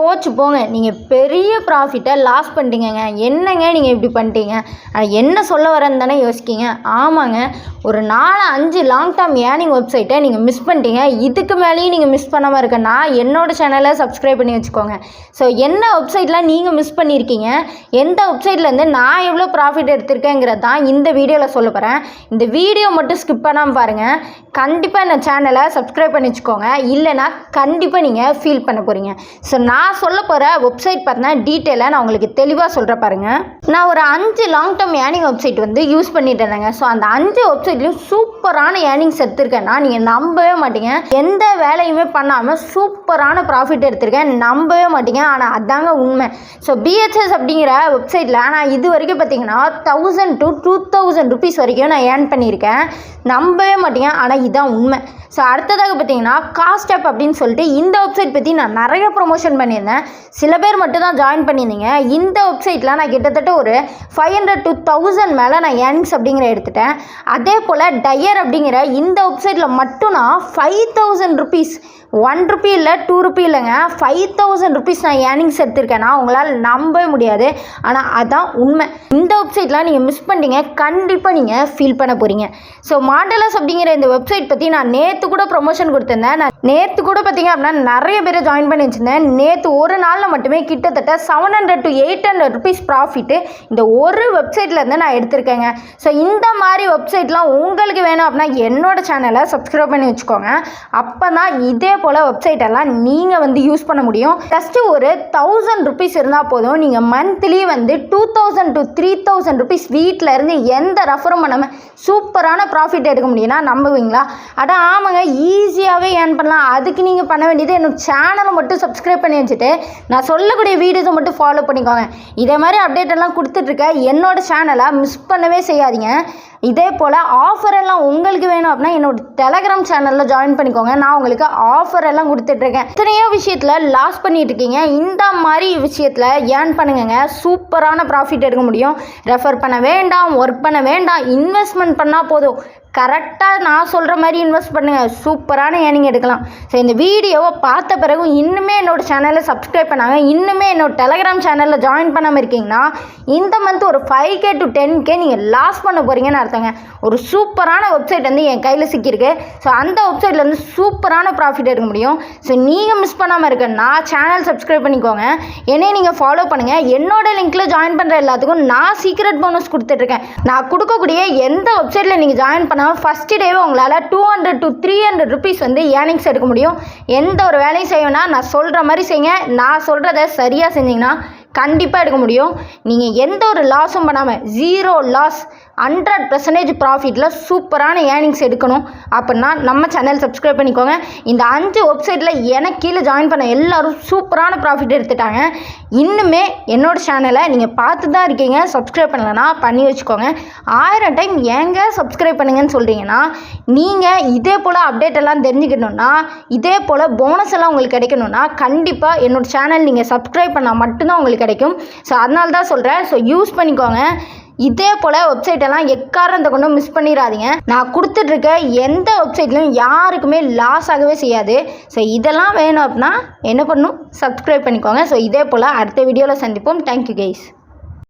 போச்சு போங்க. நீங்கள் பெரிய ப்ராஃபிட்டை லாஸ் பண்ணிட்டீங்கங்க. என்னங்க நீங்கள் இப்படி பண்ணிட்டீங்க? அஹ் என்ன சொல்ல வரேன்னு தானே யோசிக்கீங்க? ஆமாங்க. ஒரு நாலு அஞ்சு லாங் டேர்ம் ஏர்னிங் வெப்சைட்டை நீங்கள் மிஸ் பண்ணிட்டீங்க. இதுக்கு மேலேயும் நீங்கள் மிஸ் பண்ணாமல் இருக்கேன்னா என்னோடய சேனலை சப்ஸ்கிரைப் பண்ணி வச்சுக்கோங்க. ஸோ என்ன வெப்சைட்லாம் நீங்கள் மிஸ் பண்ணியிருக்கீங்க எந்த வெப்சைட்லேருந்து நான் எவ்வளோ ப்ராஃபிட் எடுத்திருக்கேங்கிறது தான் இந்த வீடியோவில் சொல்ல போகிறேன் இந்த வீடியோ மட்டும் ஸ்கிப் பண்ணாமல் பாருங்கள் கண்டிப்பாக இந்த சேனலை சப்ஸ்கிரைப் பண்ணி வச்சுக்கோங்க. இல்லைன்னா கண்டிப்பாக நீங்கள் ஃபீல் பண்ண போகிறீங்க ஸோ நான் நான் சொல்ல போகிற வெப்சைட் பார்த்தினா டீட்டெயிலாக நான் உங்களுக்கு தெளிவாக சொல்கிறேன் பாருங்கள் நான் ஒரு அஞ்சு லாங் டேர்ம் ஏர்னிங் வெப்சைட் வந்து யூஸ் பண்ணிட்டு இருந்தேங்க. ஸோ அந்த அஞ்சு வெப்சைட்லையும் சூப்பரான ஏர்னிங்ஸ் எடுத்திருக்கேன்னா நீங்கள் நம்பவே மாட்டீங்க. எந்த வேலையுமே பண்ணாமல் சூப்பரான ப்ராஃபிட் எடுத்திருக்கேன். நம்பவே மாட்டீங்க. ஆனால் அதாங்க உண்மை. ஸோ பிஹெச்எஸ் அப்படிங்கிற வெப்சைட்டில் நான் இது வரைக்கும் பார்த்தீங்கன்னா thousand to two thousand rupees வரைக்கும் நான் ஏர்ன் பண்ணியிருக்கேன். நம்பவே மாட்டீங்க. ஆனால் இதுதான் உண்மை. ஸோ அடுத்ததாக பார்த்தீங்கன்னா காஸ்ட் அப் அப்படின்னு சொல்லிட்டு இந்த வெப்சைட் பற்றி நான் நிறைய ப்ரொமோஷன் பண்ணியிருக்கேன். பண்ணியிருந்தேன் சில பேர் மட்டும் தான் ஜாயின் பண்ணியிருந்தீங்க. இந்த வெப்சைட்டில் நான் கிட்டத்தட்ட ஒரு ஃபைவ் ஹண்ட்ரட் டு தௌசண்ட் மேலே நான் ஏர்னிங்ஸ் அப்படிங்கிற எடுத்துட்டேன். அதே போல் டயர் அப்படிங்கிற இந்த வெப்சைட்டில் மட்டும் நான் five thousand rupees one rupee இல்லை டூ ருபி இல்லைங்க. ஃபைவ் தௌசண்ட் ருபீஸ் நான் ஏர்னிங்ஸ் எடுத்திருக்கேன்னா உங்களால் நம்பவே முடியாது. ஆனால் அதான் உண்மை. இந்த வெப்சைட்லாம் நீங்கள் மிஸ் பண்ணிட்டீங்க. கண்டிப்பாக நீங்கள் ஃபீல் பண்ண போகிறீங்க ஸோ மாண்டலஸ் அப்படிங்கிற இந்த வெப்சைட் பற்றி நான் நேற்று கூட ப்ரொமோஷன் கொடுத்துருந்தேன். நான் நேற்று கூட பார்த்தீங்க அப்படின்னா நிறைய பேர் ஜாயின் பண்ணி வச்சுருந்தேன். நேற்று ஒரு நாளில் மட்டுமே கிட்டத்தட்ட seven hundred to eight hundred rupees profit இந்த ஒரு வெப்சைட்லேருந்து நான் எடுத்திருக்கேங்க. ஸோ இந்த மாதிரி வெப்சைட்லாம் உங்களுக்கு வேணும் அப்படின்னா என்னோட சேனலை சப்ஸ்கிரைப் பண்ணி வச்சுக்கோங்க. அப்போ தான் இதே போல் வெப்சைட் எல்லாம் நீங்கள் வந்து யூஸ் பண்ண முடியும். ஜஸ்ட்டு ஒரு தௌசண்ட் ருபீஸ் இருந்தால் போதும். நீங்கள் மந்த்லி வந்து two thousand to three thousand rupees வீட்டில் இருந்து எந்த ரெஃபரும் பண்ணாமல் சூப்பரான ப்ராஃபிட் எடுக்க முடியும்னா நம்புவீங்களா? அதான் ஆமாங்க ஈஸியாகவே ஏர்ன் பண்ணலாம். அதுக்கு நீங்கள் பண்ண வேண்டியது என்னோட சேனலை மட்டும் சப்ஸ்கிரைப் பண்ணி வச்சுட்டு நான் சொல்லக்கூடிய வீடியோஸை மட்டும் ஃபாலோ பண்ணிக்கோங்க. இதே மாதிரி அப்டேட் எல்லாம் கொடுத்துட்ருக்க என்னோட சேனலை மிஸ் பண்ணவே செய்யாதீங்க. இதே போல் ஆஃபர் எல்லாம் உங்களுக்கு வேணும் அப்படின்னா என்னோட டெலகிராம் சேனலில் ஜாயின் பண்ணிக்கோங்க. நான் உங்களுக்கு ஆஃபர் ஆஃபர் எல்லாம் கொடுத்துட்ருக்கேன். இத்தனையோ விஷயத்தில் லாஸ் பண்ணிட்டு இருக்கீங்க இந்த மாதிரி விஷயத்தில் ஏர்ன் பண்ணுங்கங்க. சூப்பரான ப்ராஃபிட் எடுக்க முடியும். ரெஃபர் பண்ண வேண்டாம் ஒர்க் பண்ண வேண்டாம் இன்வெஸ்ட்மெண்ட் பண்ணால் போதும். கரெக்டாக நான் சொல்கிற மாதிரி இன்வெஸ்ட் பண்ணுங்கள் சூப்பரான ஏர்னிங் எடுக்கலாம். ஸோ இந்த வீடியோவை பார்த்த பிறகு இன்னுமே என்னோட சேனலை சப்ஸ்கிரைப் பண்ணாங்க. இன்னுமே என்னோட டெலகிராம் சேனலில் ஜாயின் பண்ணாமல் இருக்கீங்கன்னா இந்த மந்த் ஒரு five K to ten K நீங்கள் லாஸ் பண்ண போகிறீங்கன்னு அர்த்தங்க. ஒரு சூப்பரான வெப்சைட் வந்து என் கையில் சிக்கியிருக்கு. ஸோ அந்த வெப்சைட்டில் வந்து சூப்பரான ப்ராஃபிட் எடுக்க முடியும். ஸோ நீங்கள் மிஸ் பண்ணாமல் இருக்கன்னா சேனல் சப்ஸ்கிரைப் பண்ணிக்கோங்க. என்னையும் நீங்கள் ஃபாலோ பண்ணுங்கள் என்னோட லிங்க்கில் ஜாயின் பண்ணுற எல்லாத்துக்கும் நான் சீக்ரெட் போனஸ் கொடுத்துட்ருக்கேன் நான் கொடுக்கக்கூடிய எந்த வெப்சைட்டில் நீங்கள் ஜாயின் பண்ண பண்ணால் ஃபஸ்ட்டு டேவே உங்களால் two hundred to three hundred rupees வந்து ஏர்னிங்ஸ் எடுக்க முடியும். எந்த ஒரு வேலையும் செய்யணும்னா நான் சொல்கிற மாதிரி செய்யுங்க. நான் சொல்கிறத சரியாக செஞ்சிங்கன்னா கண்டிப்பாக எடுக்க முடியும். நீங்கள் எந்த ஒரு லாஸும் பண்ணாமல் ஜீரோ லாஸ் ஹண்ட்ரட் பர்சன்டேஜ் ப்ராஃபிட்டில் சூப்பரான ஏர்னிங்ஸ் எடுக்கணும். அப்படின்னா நம்ம சேனல் சப்ஸ்கிரைப் பண்ணிக்கோங்க. இந்த அஞ்சு வெப்சைட்டில் எனக்கு கீழே ஜாயின் பண்ண எல்லாரும் சூப்பரான ப்ராஃபிட் எடுத்துட்டாங்க. இன்னுமே என்னோட சேனலை நீங்கள் பார்த்து தான் இருக்கீங்க. சப்ஸ்கிரைப் பண்ணலன்னா பண்ணி வச்சுக்கோங்க. ஆயிரம் டைம் ஏங்க சப்ஸ்கிரைப் பண்ணுங்கன்னு சொல்கிறீங்கன்னா நீங்கள் இதே போல் அப்டேட் எல்லாம் தெரிஞ்சுக்கணுன்னா இதே போல் போனஸ் எல்லாம் உங்களுக்கு கிடைக்கணும்னா கண்டிப்பாக என்னோடய சேனல் நீங்கள் சப்ஸ்கிரைப் பண்ணால் மட்டும்தான் உங்களுக்கு கிடைக்கும். ஸோ அதனால தான் சொல்கிறேன் ஸோ யூஸ் பண்ணிக்கோங்க. இதே போல் வெப்சைட்டெல்லாம் எக்காரணத்தை கொண்டும் மிஸ் பண்ணிடாதீங்க நான் கொடுத்துட்ருக்க எந்த வெப்சைட்லையும் யாருக்குமே லாஸ் ஆகவே செய்யாது. ஸோ இதெல்லாம் வேணும் அப்படின்னா என்ன பண்ணணும் சப்ஸ்கிரைப் பண்ணிக்கோங்க. ஸோ இதே போல் அடுத்த வீடியோவில் சந்திப்போம். Thank you guys